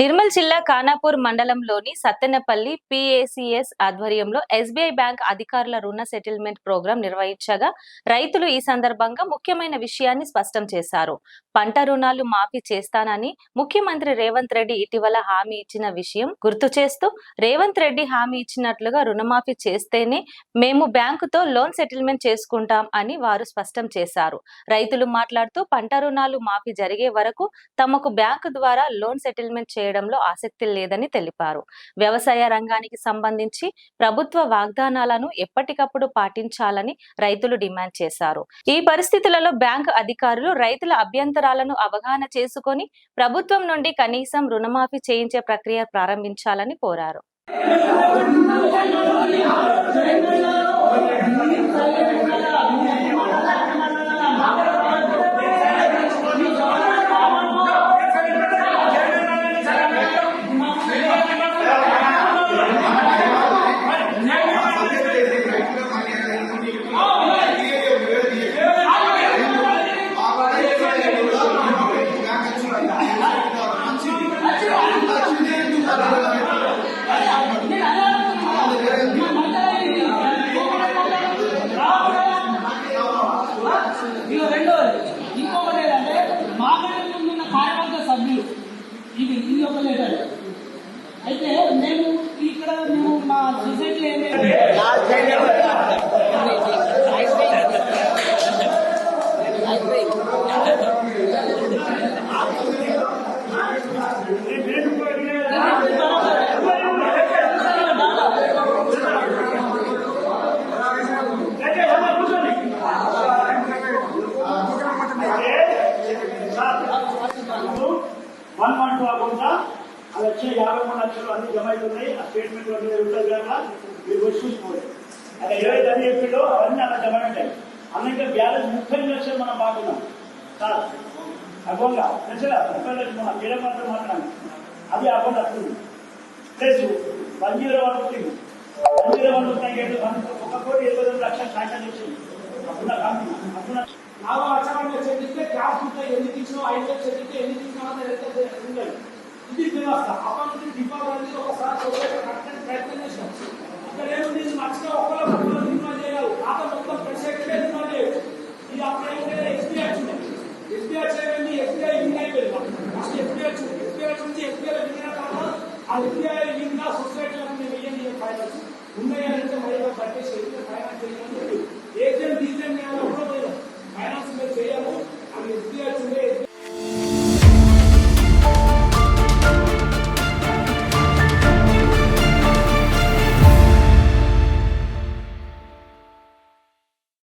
నిర్మల్ జిల్లా ఖానాపూర్ మండలంలోని Sattenapalli P A C S ఆధ్వర్యంలో ఎస్బీఐ బ్యాంక్ అధికారుల రుణ సెటిల్మెంట్ ప్రోగ్రాం నిర్వహించగా రైతులు ఈ సందర్భంగా ముఖ్యమైన విషయాన్ని స్పష్టం చేశారు. పంట రుణాలు మాఫీ చేస్తానని ముఖ్యమంత్రి రేవంత్ రెడ్డి ఇటీవల హామీ ఇచ్చిన విషయం గుర్తు చేస్తూ రేవంత్ రెడ్డి హామీ ఇచ్చినట్లుగా రుణమాఫీ చేస్తేనే మేము బ్యాంకుతో లోన్ సెటిల్మెంట్ చేసుకుంటాం అని వారు స్పష్టం చేశారు. రైతులు మాట్లాడుతూ పంట రుణాలు మాఫీ జరిగే వరకు తమకు బ్యాంకు ద్వారా లోన్ సెటిల్మెంట్ చేయడంలో ఆసక్తి లేదని తెలిపారు. వ్యవసాయ రంగానికి సంబంధించి ప్రభుత్వ వాగ్దానాలను ఎప్పటికప్పుడు పాటించాలని రైతులు డిమాండ్ చేశారు. ఈ పరిస్థితులలో బ్యాంకు అధికారులు రైతుల అభ్యంతరాలను అవగాహన చేసుకొని ప్రభుత్వం నుండి కనీసం రుణమాఫీ చేయించే ప్రక్రియ ప్రారంభించాలని కోరారు. ఇది ఇది ఒక లెటర్ అయితే నేను ఇక్కడ మేము మా సొసైటీలో ఏమైతే వన్ వన్ టూ అకౌంట్ అది వచ్చే యాభై మూడు లక్షలు అన్ని జమ అవుతున్నాయి. ఆ స్టేట్మెంట్ అన్ని ఉంటుంది కనుక మీరు వచ్చి చూసుకోండి. అది ఏవైతే అని చెప్పిండో అవన్నీ అలా జమ ఉంటాయి అందుకే బ్యాలెన్స్ ముప్పై లక్షలు మనం బాగున్నాం సార్ అకౌంట్ తెలుసుగా? ముప్పై లక్షలు మనం వేరే మాత్రం మాట్లాడాలి అది అకౌంట్ వస్తుంది plus one zero one fifteen one zero one fifteen ఒక కోటి ఇరవై రెండు లక్షలు శాంక్షన్ చేసింది. అప్పుడు కంపెనీ. అప్పుడు నాలుగు అక్షరాలు చెల్లిస్తే క్యాష్ ಆಯ್ಕೆ ಇಂಗಲ್ ఇది వ్యవస్థ అప్పటి డిపార్ట్మెంట్ ఒకసారి ప్రయత్నం చేసినాం ఇక్కడ ఏముంది నచ్చిన ఒకళ్ళ నిర్మాణం చేయగలవు ఆట మొత్తం ప్రత్యేకంగా నిర్మాణం చేయవు ఇది అప్పుడు ఏంటంటే ఎస్బీఐ వచ్చింది ఎస్బీఐ చేయడం ఎస్బీఐ లింక్ అయిపోయింది ఫస్ట్ ఎస్బీఐ వచ్చింది ఎస్బీఐ నుంచి ఎస్బీఐ లింక్ అయిన తర్వాత ఆ ఎస్బీఐ లింక్ నా సొసైటీలకు నేను వెయ్యండి ఫైనాన్స్ ఉన్నాయా అంటే మళ్ళీ పట్టేసి ఎస్బీఐ ఫైనాన్స్ చేయాలని ఏజెంట్ డీజెంట్ ఫైనాన్స్ మేము చేయము అది ఎస్బీఐ